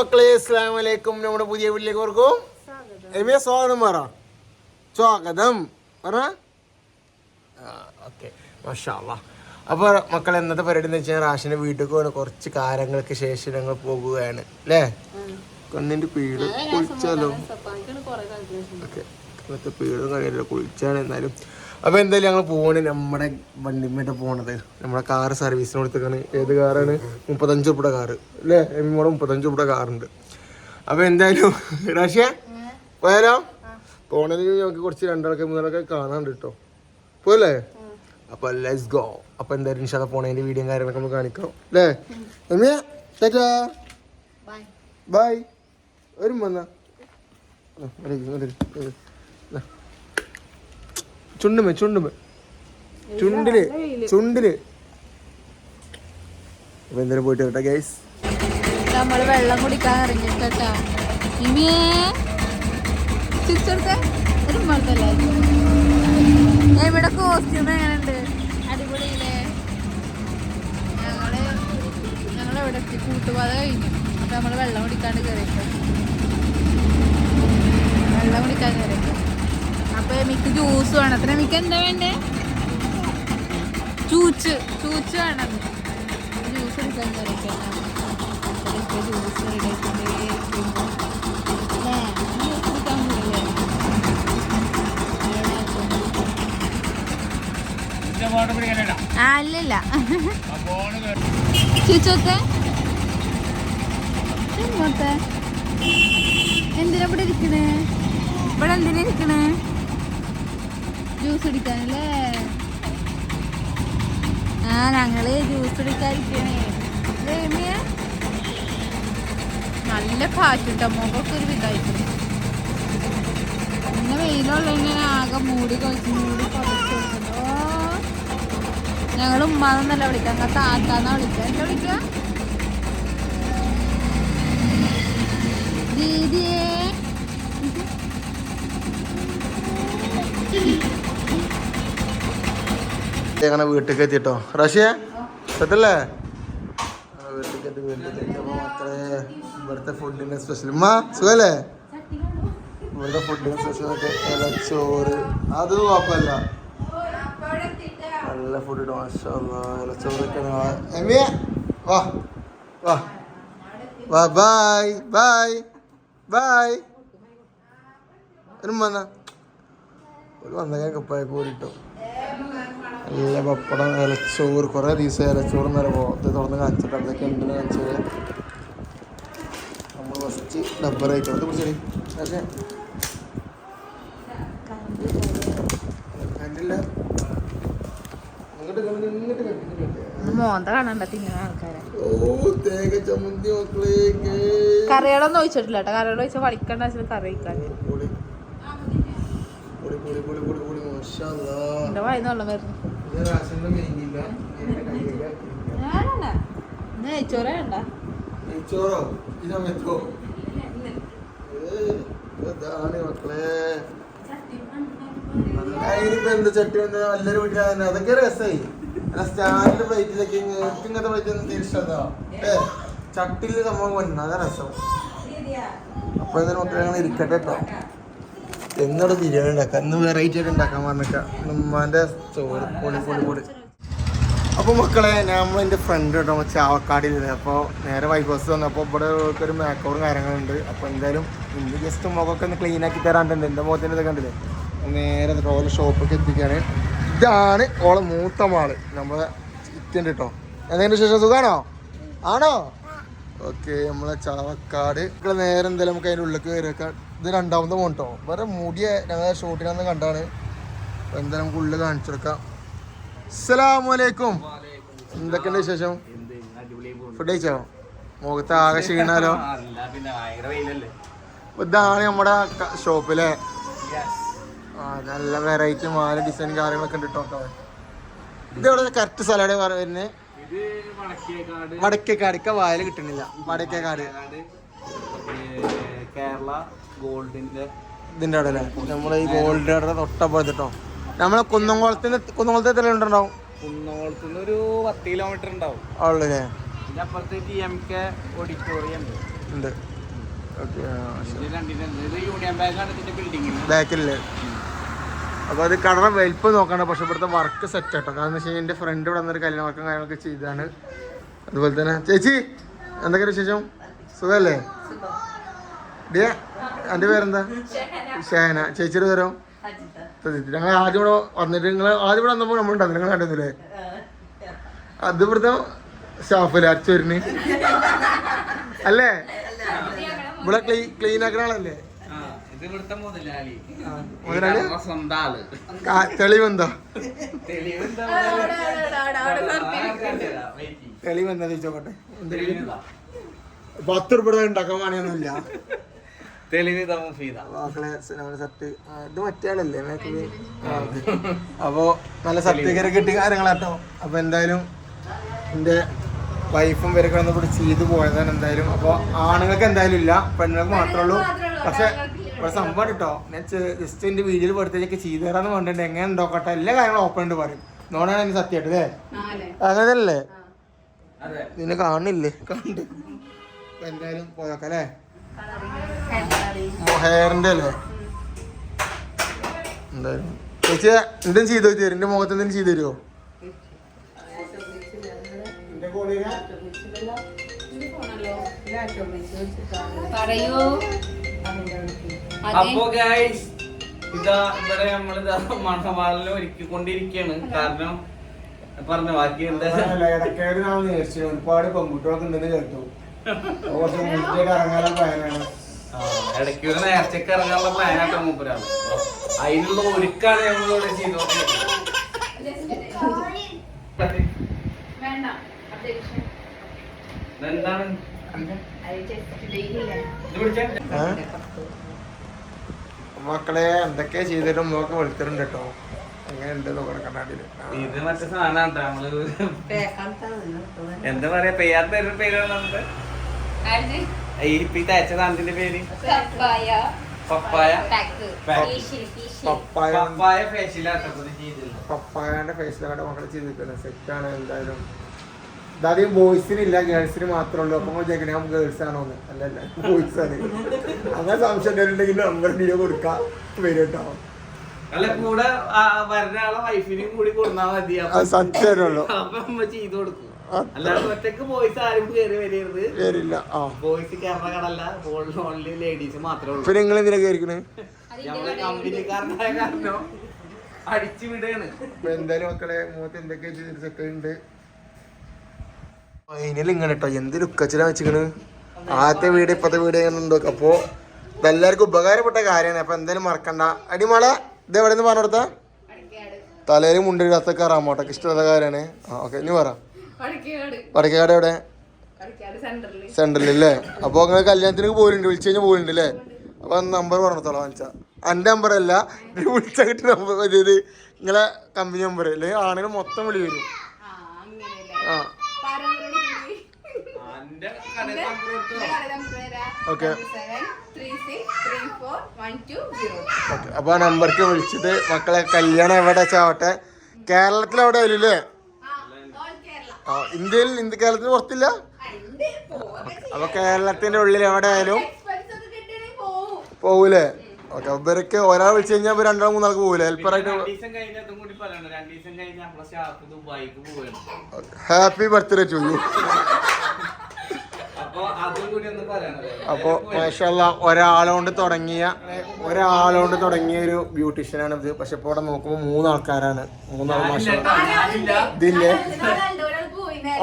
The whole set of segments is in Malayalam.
മക്കളെ അസ്സാം വലൈക്കും നമ്മുടെ പുതിയ വീട്ടിലേക്ക് ഓർക്കും എമിയ സ്വാഗതം പറ. സ്വാഗതം. പറ. ഓക്കെ. മഷാല്ല അപ്പോൾ മക്കൾ എന്നത്തെ പരിപാടി എന്ന് വെച്ചാൽ റാഷിന്റെ വീട്ടിൽ പോകണം കുറച്ച് കാര്യങ്ങൾക്ക് ശേഷം ഞങ്ങൾ പോകുകയാണ്. അല്ലേ? കണ്ണിന്റെ പീട് കുളിച്ചാലോ? ഓക്കെ. പീടും കഴിയില്ല കുളിച്ചാണ്. എന്നാലും അപ്പോൾ എന്തായാലും ഞങ്ങൾ പോകണേ നമ്മുടെ വണ്ടിമേട്ട് പോണത്. നമ്മുടെ കാർ സർവീസിന് കൊടുത്തേക്കാണ്. ഏത് കാറാണ് മുപ്പത്തഞ്ച് രൂപയുടെ കാറ് അല്ലേ? എമ്മിമോടെ മുപ്പത്തഞ്ച് രൂപയുടെ കാറുണ്ട് അപ്പോൾ എന്തായാലും റാഷ്യ പോയാലോ? പോണതിന് ഞങ്ങൾക്ക് കുറച്ച് രണ്ടാൾക്ക് മൂന്നാളൊക്കെ കാണാണ്ട് കേട്ടോ പോലെ അപ്പൊ ലെറ്റ്സ് ഗോ അപ്പൊ എന്തായാലും ഇൻഷാല്ല പോണതിന്റെ വീഡിയോ കാര്യങ്ങളൊക്കെ നമുക്ക് കാണിക്കാം. അല്ലേ? എമ്മിയ ബൈ വരും വന്നാ ചുണ്ടുമേ ചുണ്ടുമേ. ചുണ്ടിൽ ചുണ്ടിൽ. അപ്പൊ എന്തായാലും പോയിട്ട് കേട്ടോ ഗൈസ് നമ്മൾ വെള്ളം കുടിക്കാൻ ഇറങ്ങിട്ടാ ഇനിയേ ചിരിച്ചെടുത്തേ ഒരു മഴത്തല്ലേ ഇവിടെ കോസ്റ്റ്യൂം എങ്ങനെയുണ്ട്? അടിപൊളിയില്ലേ? ഞങ്ങൾ ഞങ്ങൾ ഇവിടെ എത്തി കൂട്ടുപാത കഴിഞ്ഞു. അപ്പൊ നമ്മൾ വെള്ളം കുടിക്കാണ്ട് കയറിയിട്ട് വെള്ളം കുടിക്കാൻ എനിക്ക് ജ്യൂസ് വേണം. അത്ര മിക്ക് എന്താ വേണ്ടേ? ചൂച്ച് ചൂച്ച് വേണം. ജ്യൂസ് എടുക്കാൻ ജ്യൂസ് ആ അല്ലല്ല ചുച്ചോത്തെ എന്തിനാ ഇവിടെ ഇരിക്കണേ? ഇവിടെ എന്തിനാ ഇരിക്കണേ? ജ്യൂസ് കുടിക്കാനല്ലേ? ആ ഞങ്ങൾ ജ്യൂസ് കുടിക്കാതിരിക്കണേ നല്ല കാറ്റുണ്ടോ. മുഖമൊക്കെ ഒരു വിധായിട്ട് പിന്നെ വെയിലുള്ള ഇങ്ങനെ ആകെ മൂടി കൊളിച്ച് മൂടി കുറച്ച് കൊടുക്കണ്ടോ ഞങ്ങൾ ഉമ്മാന്നല്ല വിളിക്കാം. ഞങ്ങൾ താത്താന്നാ വിളിക്കാം. എന്താ വിളിക്കുക ദീദിയേ. അങ്ങനെ വീട്ടിലേക്ക് എത്തിട്ടോ. റഷ്യ എത്തല്ലേ? ഇവിടുത്തെ ഫുഡിന്റെ സ്പെഷ്യൽ സുഖല്ലേ? ഇവിടുത്തെ ഇലച്ചോറ് അത് കുഴപ്പമില്ല നല്ല ഫുഡ് ഇലച്ചോറൊക്കെ വാ വാ. വാ ബായ് ബായ് ബായ് ഒരു വന്ന. ഒരു വന്ന കപ്പായ കൂടിട്ടോ നല്ല പപ്പടം ഇലച്ചോറ് കുറേ ദിവസം ഇലച്ചോറ് നേരെ ഇത് തുറന്ന് കാണിച്ചിട്ട് അതൊക്കെ ഉണ്ടെന്ന് കാണിച്ചത്? നമ്മൾ ഫസ്റ്റ് ഡബ്ബർ ആയിട്ട് അത് പിടിച്ചേ പക്ഷേ കണ്ടില്ല. കറികളൊന്നും ഒഴിച്ചിട്ടില്ല കേട്ടോ. കറികൾ ഒഴിച്ചാൽ വെച്ചാൽ കറി എന്റെ വായിന്ന് വെള്ളം വരുന്നു നെയ്ച്ചോറേ വേണ്ട. നെയ്ച്ചോറോ? ഈ സമയത്തോ? ഏയ്, ഇതാണ് മക്കളെ. അതിനിപ്പോ എന്ത് ചട്ടി വന്ന് നല്ലൊരു വീട്ടിൽ തന്നെ. അതൊക്കെ രസമായി അല്ല സ്റ്റാൻഡിന്റെ പ്ലേറ്റിലൊക്കെ ഇങ്ങനത്തെ പ്ലേറ്റ് ഒന്നും തിരിച്ചതാ ഏ ചട്ടിയിൽ സംഭവം വന്നു. അതാ രസം. അപ്പൊ ഇതിന് മക്കളെ ഇരിക്കട്ടെ കേട്ടോ എന്നോട് ബിരിയാണി ഉണ്ടാക്കാം ഇന്ന് വെറൈറ്റി ആയിട്ട് ഉണ്ടാക്കാൻ പറഞ്ഞേക്കാം ചോറ് പൊളി പൊളി പൊളി. അപ്പോൾ മക്കളെ നമ്മൾ എന്റെ ഫ്രണ്ട് കേട്ടോ ചാവക്കാടിൽ അപ്പോൾ നേരെ വൈബോസ് വന്നപ്പോൾ ഇവിടെ ഒരു മേക്കോറും കാര്യങ്ങളുണ്ട്. അപ്പോൾ എന്തായാലും ഇന്ന് ജസ്റ്റ് മുഖമൊക്കെ ഒന്ന് ക്ലീൻ ആക്കി തരാണ്ടുണ്ട് എന്റെ മുഖത്തിന്റെ ഇത് കണ്ടില്ലേ? നേരെ ഓരോ ഷോപ്പൊക്കെ എത്തിക്കുകയാണ് ഇതാണ് ഓളെ മൂത്ത മാൾ. നമ്മളെ ഇറ്റുണ്ട് കേട്ടോ. എന്തെങ്കിലും ശേഷം സുഖാണോ? ആണോ? ഓക്കെ നമ്മളെ ചാവക്കാട്. ഇവിടെ നേരെ എന്തായാലും നമുക്ക് അതിന്റെ ഉള്ളിലേക്ക് കയറിയൊക്കെ ഇത് രണ്ടാമത്തെ മോണ്ടോ വേറെ മുടിയ ഞങ്ങൾ ഷോട്ടിനാന്ന് കണ്ടാണ്. അപ്പോൾ എന്തായാലും നമുക്ക് ഉള്ളിൽ കാണിച്ചു കൊടുക്കാം. അസ്സലാമലൈക്കും എന്തൊക്കെയുണ്ട് വിശേഷം? ഫുഡ് കഴിച്ചോ? മുഖത്ത് ആകെ ക്ഷീണാലോ? ഇതാണ് നമ്മുടെ ഷോപ്പിലെ നല്ല വെറൈറ്റി മാല ഡിസൈൻ കാര്യങ്ങളൊക്കെ ഉണ്ട് കേട്ടോ ഇത് ഇവിടെ കറക്റ്റ് സ്ഥലമാണ് വരുന്നത് വടക്കേക്കാടിക്ക വായൽ കിട്ടണില്ല. വടക്കേക്കാട് കേരള ഗോൾഡിന്റെ ഇതിന്റെ അവിടെ അല്ലേ? നമ്മളെ ഈ ഗോൾഡിന്റെ അവിടെ തൊട്ട കേട്ടോ. നമ്മളെ കുന്നംകുളത്തിന് കുന്നംകുളത്തെ എത്ര ഉണ്ടാവും കുന്നംകുളത്തുനിന്ന് ഒരു പത്ത് കിലോമീറ്റർ ഉണ്ടാവും. ഉള്ളല്ലേ ഇതിന്റെ അപ്പുറത്ത് ടി എം കെ ഓഡിറ്റോറിയം ഉണ്ട്. ഓക്കെ യൂണിയൻ ബാങ്കാണ് ഇതിന്റെ ബിൽഡിംഗ് അപ്പോൾ അത് കടറ വലിപ്പം നോക്കണം പക്ഷെ ഇവിടുത്തെ വർക്ക് സെറ്റ് ആട്ടോ. കാരണം വെച്ച് കഴിഞ്ഞാൽ ഫ്രണ്ട് ഇവിടെ വന്നൊരു കല്യാണ വർക്കും കാര്യങ്ങളൊക്കെ ചെയ്താണ്. അതുപോലെ തന്നെ ചേച്ചി എന്തൊക്കെ വിശേഷം? സുഖമല്ലേ? ഡിയ എന്റെ പേരെന്താ? ഷേന ചേച്ചിയുടെ പേരോ. ഞങ്ങൾ ആദ്യം ഇവിടെ വന്നിട്ട് നിങ്ങൾ ആദ്യം ഇവിടെ വന്നപ്പോൾ നമ്മൾ ഉണ്ടായിരുന്നു. നിങ്ങൾ കണ്ടിരുന്നില്ലേ? അത് ഇവിടുത്തെ സ്റ്റാഫല്ലേ അച്ചൂരിന്. അല്ലേ? ഇവിടെ ക്ലീൻ ക്ലീൻ ആക്കുന്ന ആളല്ലേ? ഇത് ഇവിടുത്തെ മുതലാളി? മുതലാളി? സ്വന്തം ആൾ. തെളിവെന്താ? തെളിവെന്താ തെളിവെന്താ ചോദിച്ചോട്ടെ പത്ത് ഉറുപ്പിക ഉണ്ടാക്കാൻ പണിയൊന്നുമില്ല. മക്കളെ നമ്മുടെ ഇത്. മറ്റേ ആളല്ലേ മേക്കപ്പ്? അപ്പോ നല്ല സത്യകര കിട്ടിയ കാര്യങ്ങളാട്ടോ. അപ്പൊ എന്തായാലും എന്റെ വൈഫും വരെ കിടന്ന് ഇവിടെ ചെയ്തു പോയതാണ് എന്തായാലും. അപ്പൊ ആണുങ്ങൾക്ക് എന്തായാലും ഇല്ല പെണ്ണുങ്ങൾക്ക് മാത്രമേ ഉള്ളൂ. പക്ഷെ ഇവിടെ സംഭവം കേട്ടോ ഞാൻ ജസ്റ്റ് എന്റെ വീഡിയോയിൽ പെടുത്തേക്ക് ചെയ്തു തരാന്ന് പറഞ്ഞിട്ടുണ്ട്. എങ്ങനെ ഉണ്ടോക്കട്ടെ എല്ലാ കാര്യങ്ങളും ഓപ്പൺ ഉണ്ട് പറയും. നോണാണ് എന്റെ സത്യമായിട്ട് അല്ലേ? അങ്ങനല്ലേ? നിന്നെ കാണില്ലേ കണ്ട്. എന്തായാലും പോയൊക്കെ അല്ലേ? ഹെയറിന്റെ അല്ലേ? എന്തായാലും. ചേച്ചി എന്തും ചെയ്തു തരും എന്റെ മുഖത്ത് എന്തെങ്കിലും ചെയ്തു തരുമോ പറയൂ. അപ്പോ ഗൈസ് ഇതാ ഇവിടെ നമ്മളിതാ മണവാളിനെ ഒരുക്കിക്കൊണ്ടിരിക്കുകയാണ് കാരണം പറഞ്ഞ ബാക്കി ഒരുപാട് പെൺകുട്ടികളൊക്കെ ഉണ്ടെന്ന് കേട്ടു. ഇറങ്ങാനുള്ള പ്ലാനാണ് ഇടയ്ക്ക് ഒരു നേർച്ചക്ക് ഇറങ്ങാനുള്ള പ്ലാനാട്ടോ മൂപ്പരാണ്. അതിനുള്ള ഒരുക്കാണ് നമ്മളിവിടെ ചെയ്തോണ്ടിരിക്കുന്നത്. എന്താണ് മക്കളെ എന്തൊക്കെയാ ചെയ്തിട്ടും നോക്കി വെളുത്തിട്ടുണ്ട് കേട്ടോ. എങ്ങനെയുണ്ട് നോക്കണം കണ്ണാടിയിൽ? ഇത് മറ്റേ സാധനം നമ്മൾ? എന്താ പറയാ പെയ്യാത്ത പേര് പേരാണ് ഈ സാധനത്തിന്റെ പേര്? പപ്പായ. പപ്പായ? ചെയ്തില്ല പപ്പായന്റെ ഫേസിലാണ് മക്കളെ ചെയ്തിട്ടുണ്ട് സെറ്റാണ് എന്തായാലും. ഇതാദ്യം ബോയ്സിനില്ല ഗേൾസിന് മാത്രമേ ഉള്ളൂ. അപ്പൊ വിചാരിക്കണേ നമുക്ക് ഗേൾസ് ആണോ അല്ല അല്ല ബോയ്സ് ആണ്. അങ്ങനെ സംശയം ഉണ്ടെങ്കിൽ നമ്പർ നീ കൊടുക്കാം. വരും കേട്ടോ. അല്ല കൂടെ ആ വരുന്ന ആളെ വൈഫിനെയും കൂടി മതി. സത്യമല്ലോ അപ്പൊ അമ്മ ചെയ്തു കൊടുക്കും. അല്ലാതെ ഒറ്റയ്ക്ക് ബോയ്സ് ആരും കയറി വരരുത്. പേരില്ല ആ. ബോയ്സ് കയറുന്ന കടല്ല. ഓൺലി ലേഡീസ് മാത്രമേ ഉള്ളൂ. പിന്നെ നിങ്ങൾ എന്തിനാ കയറിക്കണേ നമ്മളെ കമ്പനിക്കാരനായ കാരണം അടിച്ചു വിടുകയാണ്. എന്തായാലും മക്കളെ മൂത്ത് എന്തൊക്കെ ചെയ്തിട്ടൊക്കെ ഉണ്ട്. ഫൈനൽ ഇങ്ങനെ കേട്ടോ എന്ത് ലുക്കച്ചിലാ വെച്ചിക്കണ്. ആദ്യത്തെ വീട് ഇപ്പത്തെ വീട് ഉണ്ടോ അപ്പോ ഇതെല്ലാവർക്കും ഉപകാരപ്പെട്ട കാര്യമാണ്. അപ്പൊ എന്തായാലും മറക്കണ്ട. അടിമോളെ ഇത് എവിടെ നിന്ന് പറഞ്ഞു കൊടുത്താ? തലയിൽ മുണ്ടിടാത്ത കറാമോട്ടൊക്കെ ഇഷ്ടമുള്ള കാര്യമാണ്. ആ ഓക്കെ ഇനി പറ. വടക്കേക്കാട്. എവിടെ? സെന്ററിൽ അല്ലേ അപ്പൊ അങ്ങനെ കല്യാണത്തിന് പോയിട്ടുണ്ട്. വിളിച്ചു കഴിഞ്ഞാൽ പോയിട്ടുണ്ട് അല്ലേ? അപ്പൊ നമ്പർ പറഞ്ഞോളാം വാങ്ങിച്ച. എന്റെ നമ്പർ അല്ല വിളിച്ചാൽ കിട്ടിയ നമ്പർ ഇത് നിങ്ങളെ കമ്പനി നമ്പർ അല്ലെങ്കിൽ ആണെങ്കിൽ മൊത്തം വിളി വരും ആ എന്റെ കടയിൽ നമ്പർ കൊടുത്തോ ഓക്കെ ഓക്കെ അപ്പൊ ആ നമ്പർക്ക് വിളിച്ചിട്ട് മക്കളെ കല്യാണം എവിടെ വെച്ചാവട്ടെ? കേരളത്തിൽ എവിടെ വരില്ലേ അല്ലേ? ആ ഇന്ത്യയിൽ ഇന്ത്യ കേരളത്തിന് പുറത്തില്ല? അപ്പൊ കേരളത്തിന്റെ ഉള്ളിൽ എവിടെ ആയാലും പോകൂലേ ഓക്കെ ഇവരൊക്കെ ഒരാൾ വിളിച്ചു കഴിഞ്ഞാൽ ഇവർ രണ്ടാൾ മൂന്നാൾക്ക് പോകൂലേ ഹെൽപ്പറായിട്ട് ആയിട്ട് ദിവസം കഴിഞ്ഞ കൂടി പറയണം. രണ്ടു ദിവസം കഴിഞ്ഞ നമ്മളെ സ്റ്റാഫ് ദുബായിക്ക് പോവുകയാണ് ഹാപ്പി ബർത്ത്ഡേ ടു യു അപ്പൊ അതും കൂടി ഒന്ന് പറയണത് അപ്പോൾ മാഷല്ല ഒരാളുകൊണ്ട് തുടങ്ങിയ ഒരാളുകൊണ്ട് തുടങ്ങിയ ഒരു ബ്യൂട്ടീഷ്യനാണ് ഇത്. പക്ഷെ ഇപ്പോൾ ഇവിടെ നോക്കുമ്പോൾ മൂന്നാൾക്കാരാണ്. മൂന്നാൾ മാഷല്ല ഇതില്ലേ?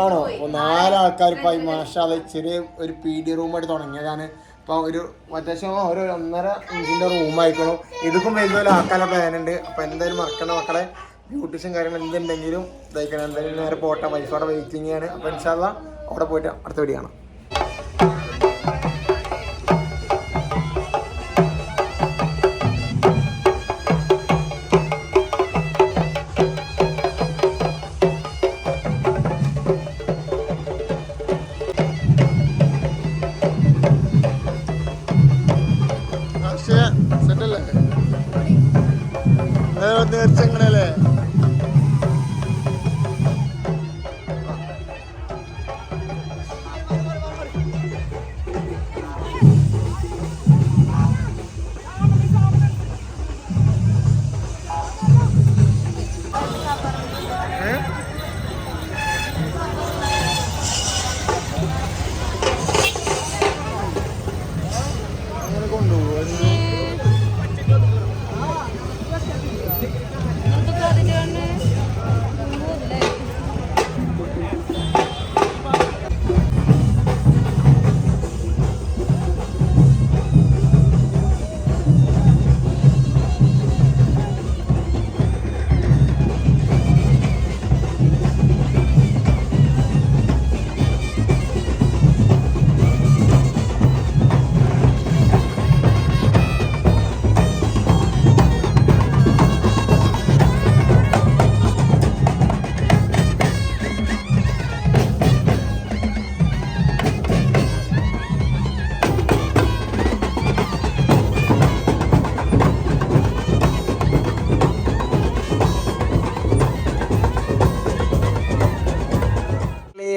ആണോ? അപ്പോൾ നാലാൾക്കാർ ഇപ്പൊ ഈ മാഷാല ചെറിയ ഒരു പി ഡി റൂമായിട്ട് തുടങ്ങിയതാണ്. ഇപ്പൊ ഒരു അത്യാവശ്യം ഒരു ഒന്നര ഇഞ്ചിന്റെ റൂം ആയിക്കോളും ഇതിപ്പം വലിയൊരു ആക്കാനുള്ള പ്ലാനുണ്ട്. അപ്പോൾ എന്തായാലും മറക്കണ്ട മക്കളെ. ബ്യൂട്ടീഷ്യൻ കാര്യങ്ങൾ എന്തുണ്ടെങ്കിലും ഇതായിക്കണം. എന്തായാലും നേരെ പോട്ടെ. വൈഫോടെ വെയിറ്റിംഗ് ആണ്. അപ്പോൾ ഇൻഷാല്ല അവിടെ പോയിട്ട് അടുത്ത വീട് കാണാം.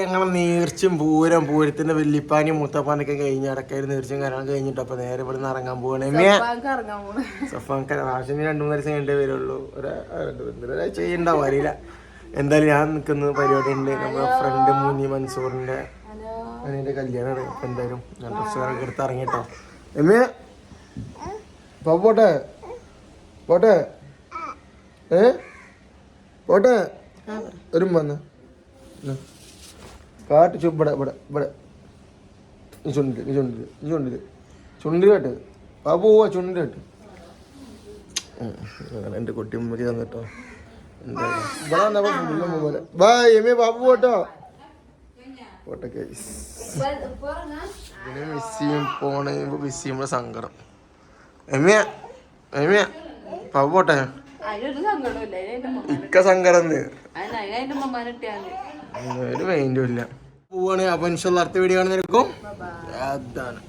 ഞങ്ങളെ നീർച്ചും പൂരം പൂരത്തിന്റെ വെല്ലിപ്പാനി മൂത്തപ്പാനൊക്കെ കഴിഞ്ഞ് അടക്കയിൽ നീർച്ചും കാരണം കഴിഞ്ഞിട്ട് അപ്പൊ നേരെ ഇവിടെ നിന്ന് ഇറങ്ങാൻ പോവാണ്. സഫാൻക്ക് റാഷിന് രണ്ടു മൂന്ന് ദിവസം കഴിഞ്ഞേ വരുള്ളൂ. ചെയ്യണ്ടാവും ഒരാഴ്ച അറിയില്ല. എന്തായാലും ഞാൻ നിൽക്കുന്ന പരിപാടി ഉണ്ട്. നമ്മുടെ ഫ്രണ്ട് മുനി മൻസൂറിന്റെ അതിന്റെ കല്യാണമാണ് അപ്പൊ എന്തായാലും ഞാൻ ഡ്രസ്സുകാരൊക്കെ എടുത്ത് ഇറങ്ങിട്ടോ പാപ്പ പോട്ടെ. പോട്ടെ. ഏ? പോട്ടെ. ഒരു വന്ന്. കാട്ട് ഇവിടെ ഇവിടെ ഇവിടെ. ചുണ്ടിൽ ചുണ്ടിൽ ചുണ്ടിൽ ചുണ്ടിൽ കേട്ട്. ആ പോവാ ചുണ്ടിൽ കേട്ട്. എന്റെ കുട്ടി ഉമ്മക്ക് തന്നിട്ടോ. എമ്മേ പാപ്പ പോട്ടോ പോട്ടെ കേസ് മിസ് ചെയ്യും പോണ മിസ് ചെയ്യുമ്പോൾ സങ്കടം. എമ്മിയ എമ്മിയ പാപ്പ പോട്ടെ. അതിനൊരു സങ്കടമില്ല അതിന്റെ ഇക്ക സങ്കടം ഒരു മൈൻഡും ഇല്ല. പോവാണ്. അപ്പൊ ഇൻഷുള്ള അടുത്ത വീഡിയോ കാണുന്നേക്കും അതാണ്.